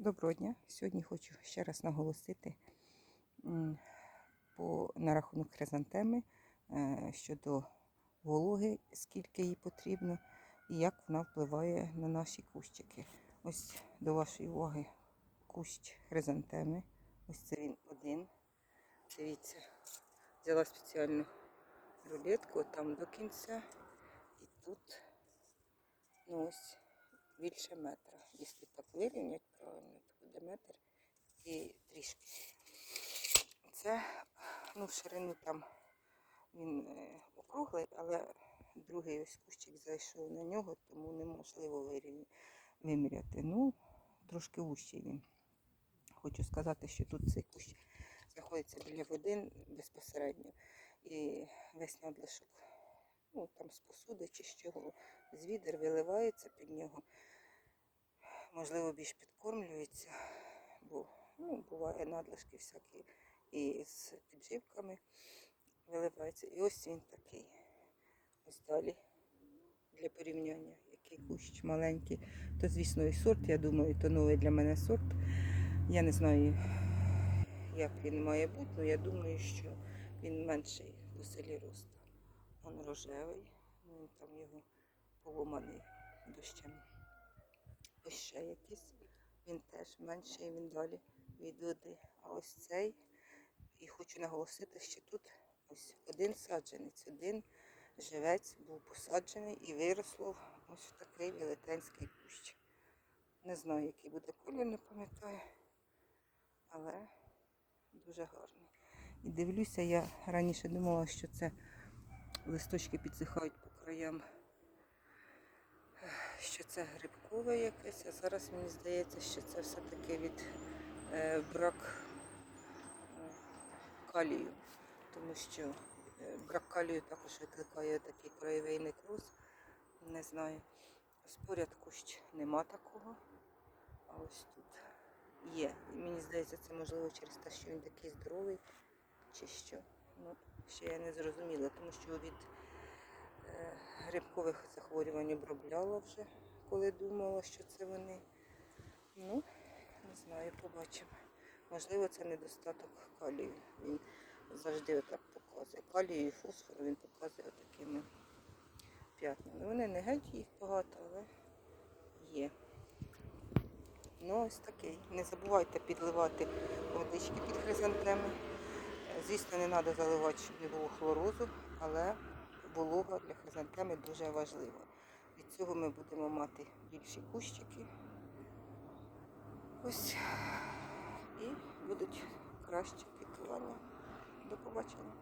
Доброго дня. Сьогодні хочу ще раз наголосити по, на рахунок хризантеми е, щодо вологи, скільки їй потрібно і як вона впливає на наші кущики. Ось до вашої уваги кущ хризантеми. Ось це він один. Дивіться, взяла спеціальну рулетку там до кінця. І тут ну ось більше метра. Якщо так вирівняти правильно, то буде метр і трішки. Це ну, в ширину там він е, округлий, але другий ось кущик зайшов на нього, тому неможливо вирівня- виміряти. Ну, трошки вущий він. Хочу сказати, що тут цей кущ знаходиться біля води безпосередньо. І весь надлишок, ну там з посуди чи з чого, з відер виливається під нього. Можливо, більш підкормлюється, бо ну, буває надлишки всякі і з підживками виливається. І ось він такий. Ось далі для порівняння, який кущ маленький. То, звісно, і сорт, я думаю, то новий для мене сорт. Я не знаю, як він має бути, але я думаю, що він менший по селі росту. Він рожевий, ну, там його поломаний дощем. Ось ще якийсь. Він теж менший, він далі від води. А ось цей. І хочу наголосити, що тут ось один саджанець, один живець був посаджений і виросло ось в такий велетенський кущ. Не знаю, який буде колір, не пам'ятаю, але дуже гарний. І дивлюся, я раніше думала, що це листочки підсихають по краям, що це грибкове якесь, а зараз мені здається, що це все-таки від е, брак е, калію, тому що е, брак калію також викликає такий краєвий некроз. Не знаю. Споряд кущ нема такого. А ось тут є. І мені здається, це можливо через те, що він такий здоровий, чи що. Ну, ще я не зрозуміла, тому що від е, грибкових захворювань обробляла вже, коли думала, що це вони. Ну, не знаю, побачимо. Можливо, це недостаток калію. Він завжди отак показує. Калію і фосфору він показує такими п'ятнами. Вони не геть їх багато, але є. Ну, ось такий. Не забувайте підливати водички під хризантеми. Звісно, не треба заливати, щоб хлорозу, але волога для хризантеми дуже важлива. Від цього ми будемо мати більші кущики. Ось. І будуть краще квітування. До побачення.